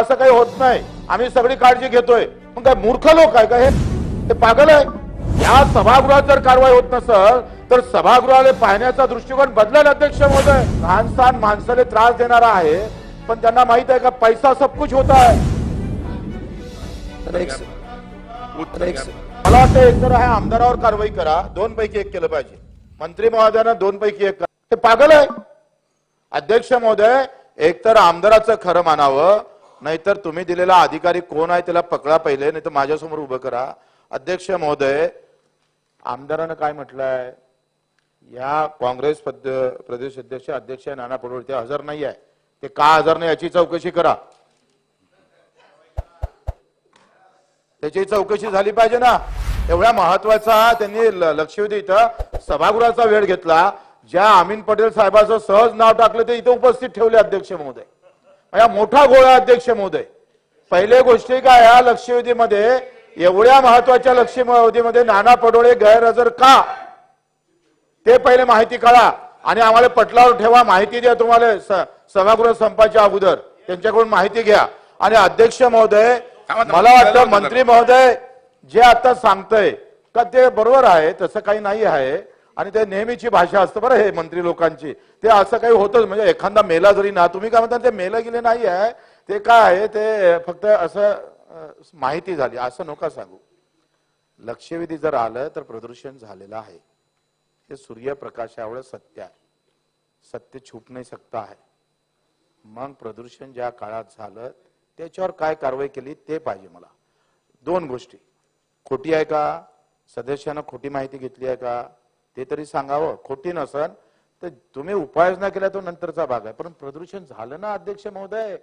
असं काही होत नाही. आम्ही सगळी काळजी घेतोय. मग काय मूर्ख लोक आहे का हे? पागल आहे. या सभागृहात जर कारवाई होत नसल तर सभागृहाला पाहण्याचा दृष्टिकोन बदलेल अध्यक्ष महोदय. लहानसहान माणसाला त्रास देणारा आहे पण त्यांना माहीत आहे का पैसा सब कुछ होता है? एक तर मला वाटतं एकतर आमदारावर कारवाई करा. दोन पैकी एक केलं पाहिजे. मंत्री महोदयानं दोन पैकी एक करा. हे पागल आहे. अध्यक्ष महोदय एकतर आमदाराचं खरं मानावं नाहीतर तुम्ही दिलेला अधिकारी कोण आहे त्याला पकडा पहिले नाही तर माझ्यासमोर उभं करा. अध्यक्ष महोदय आमदारानं काय म्हटलंय? या काँग्रेस प्रदेश अध्यक्ष अध्यक्ष नाना पटोले ते हजर नाही आहे. ते का हजर नाही याची चौकशी करा. त्याची चौकशी झाली पाहिजे ना. एवढ्या महत्त्वाचा त्यांनी लक्षवेधी इथं सभागृहाचा वेळ घेतला. ज्या अमीन पटेल साहेबाचं सहज नाव टाकलं ते इथं उपस्थित ठेवले अध्यक्ष महोदय. मोठा गोळा अध्यक्ष महोदय. पहिले गोष्टी काय या लक्षवेधीमध्ये एवढ्या महत्त्वाच्या लक्षवेधीमध्ये नाना पडोळे गैरहजर का? ते पहिले माहिती काढा आणि आम्हाला पटलावर ठेवा माहिती द्या तुम्हाला सभागृह संपाच्या अगोदर. त्यांच्याकडून माहिती घ्या. आणि अध्यक्ष महोदय. मला वाटतं मंत्री महोदय जे आता सांगतय का ते बरोबर आहे तसं काही नाही आहे. आणि ते नेहमीची भाषा असतं बरं हे मंत्री लोकांची. ते असं काही होतच म्हणजे एखादा मेला जरी ना तुम्ही काय म्हणता ते मेलं गेले नाही आहे. ते काय आहे ते फक्त असं माहिती झाली. असं नका सांगू. लक्षवेधी जर आलं तर प्रदूषण झालेलं आहे. हे सूर्यप्रकाशामुळे सत्य आहे. सत्य छुप नाही सकता आहे. मग प्रदूषण ज्या काळात झालं त्याच्यावर काय कारवाई केली ते पाहिजे मला. दोन गोष्टी. खोटी आहे का? सदस्यानं खोटी माहिती घेतली आहे का? ते तरी सांगावं. खोटी नसन. तर तुम्ही उपाययोजना केल्या तो नंतरचा भाग आहे. पण प्रदूषण झालं ना अध्यक्ष महोदय?